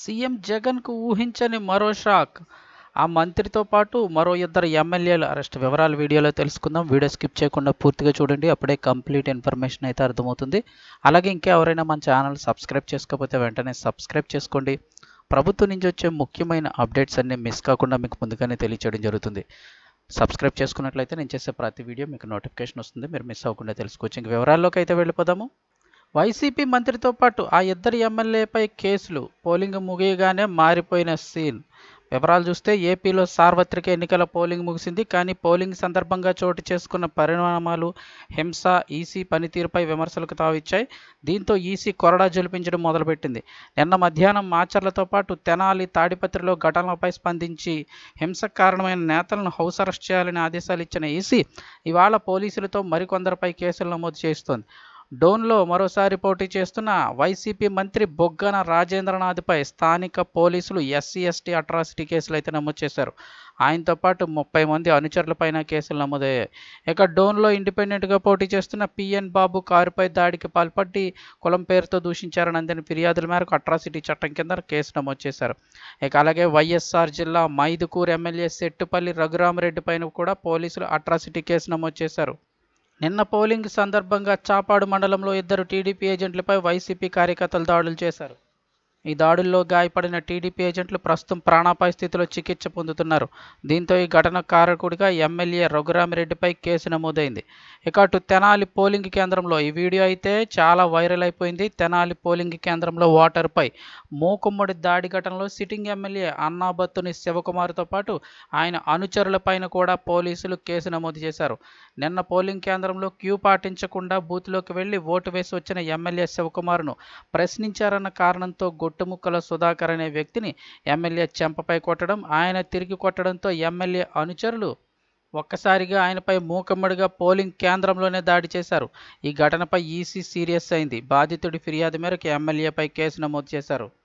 CM జగన్కు ఊహించని మరో షాక్. ఆ మంత్రితో పాటు మరో ఇద్దరు ఎమ్మెల్యేలు అరెస్ట్ వివరాలు వీడియోలో తెలుసుకుందాం. వీడియో స్కిప్ చేయకుండా పూర్తిగా చూడండి. అప్పుడే కంప్లీట్ ఇన్ఫర్మేషన్ అయితే అర్థమవుతుంది. అలాగే ఇంకా ఎవరైనా మన ఛానల్ సబ్స్క్రైబ్ చేసుకోకపోతే వెంటనే సబ్స్క్రైబ్ చేసుకోండి. ప్రభుత్వం నుంచి వచ్చే ముఖ్యమైన అప్డేట్స్ అన్నీ మిస్ కాకుండా మీకు ముందుగానే తెలియచేయడం జరుగుతుంది. సబ్స్క్రైబ్ చేసుకున్నట్లయితే నేను చేసే ప్రతి వీడియో మీకు నోటిఫికేషన్ వస్తుంది. మీరు మిస్ అవ్వకుండా తెలుసుకోవచ్చు. ఇంక వివరాల్లోకి అయితే వెళ్ళిపోదాము. వైసీపీ మంత్రితో పాటు ఆ ఇద్దరు ఎమ్మెల్యేపై కేసులు పోలింగ్ ముగియగానే మారిపోయిన సీన్. వివరాలు చూస్తే ఏపీలో సార్వత్రిక ఎన్నికల పోలింగ్ ముగిసింది. కానీ పోలింగ్ సందర్భంగా చోటు చేసుకున్న పరిణామాలు హింస ఈసీ పనితీరుపై విమర్శలకు తావిచ్చాయి. దీంతో ఈసీ కొరడా జొలిపించడం మొదలుపెట్టింది. నిన్న మధ్యాహ్నం మాచర్లతో పాటు తెనాలి తాడిపత్రిలో ఘటనలపై స్పందించి హింసకు కారణమైన నేతలను హౌస్ అరెస్ట్ చేయాలని ఆదేశాలు ఇచ్చిన ఈసీ ఇవాళ పోలీసులతో మరికొందరిపై కేసులు నమోదు చేస్తోంది. డోన్లో మరోసారి పోటీ చేస్తున్న వైసీపీ మంత్రి బొగ్గన రాజేంద్రనాథ్పై స్థానిక పోలీసులు ఎస్సీ ఎస్టీ అట్రాసిటీ కేసులు అయితే నమోదు చేశారు. ఆయనతో పాటు ముప్పై మంది అనుచరులపైన కేసులు నమోదయ్యాయి. ఇక డోన్లో ఇండిపెండెంట్గా పోటీ చేస్తున్న పిఎన్ బాబు కారుపై దాడికి పాల్పడి కులం పేరుతో దూషించారని అందిన ఫిర్యాదుల మేరకు అట్రాసిటీ చట్టం కింద కేసు నమోదు చేశారు. ఇక అలాగే వైఎస్ఆర్ జిల్లా మైదుకూరు ఎమ్మెల్యే సెట్టుపల్లి రఘురామరెడ్డి పైన కూడా పోలీసులు అట్రాసిటీ కేసు నమోదు చేశారు. నిన్న పోలింగ్ సందర్భంగా చాపాడు మండలంలో ఇద్దరు టీడీపీ ఏజెంట్లపై వైసీపీ కార్యకర్తలు దాడులు చేశారు. ఈ దాడుల్లో గాయపడిన టీడీపీ ఏజెంట్లు ప్రస్తుతం ప్రాణాపాయ స్థితిలో చికిత్స పొందుతున్నారు. దీంతో ఈ ఘటన కారకుడిగా ఎమ్మెల్యే రఘురామిరెడ్డిపై కేసు నమోదైంది. ఇక అటు తెనాలి పోలింగ్ కేంద్రంలో ఈ వీడియో అయితే చాలా వైరల్ అయిపోయింది. తెనాలి పోలింగ్ కేంద్రంలో ఓటర్పై మూకుమ్మడి దాడి ఘటనలో సిట్టింగ్ ఎమ్మెల్యే అన్నాబత్తుని శివకుమార్తో పాటు ఆయన అనుచరులపైన కూడా పోలీసులు కేసు నమోదు చేశారు. నిన్న పోలింగ్ కేంద్రంలో క్యూ పాటించకుండా బూత్లోకి వెళ్ళి ఓటు వేసి వచ్చిన ఎమ్మెల్యే శివకుమార్ను ప్రశ్నించారన్న కారణంతో గొట్టుముక్కల సుధాకర్ అనే వ్యక్తిని ఎమ్మెల్యే చెంపపై కొట్టడం ఆయన తిరిగి కొట్టడంతో ఎమ్మెల్యే అనుచరులు ఒక్కసారిగా ఆయనపై మూకమ్మడిగా పోలింగ్ కేంద్రంలోనే దాడి చేశారు. ఈ ఘటనపై ఈసీ సీరియస్ అయింది. బాధితుడి ఫిర్యాదు మేరకు ఎమ్మెల్యేపై కేసు నమోదు చేశారు.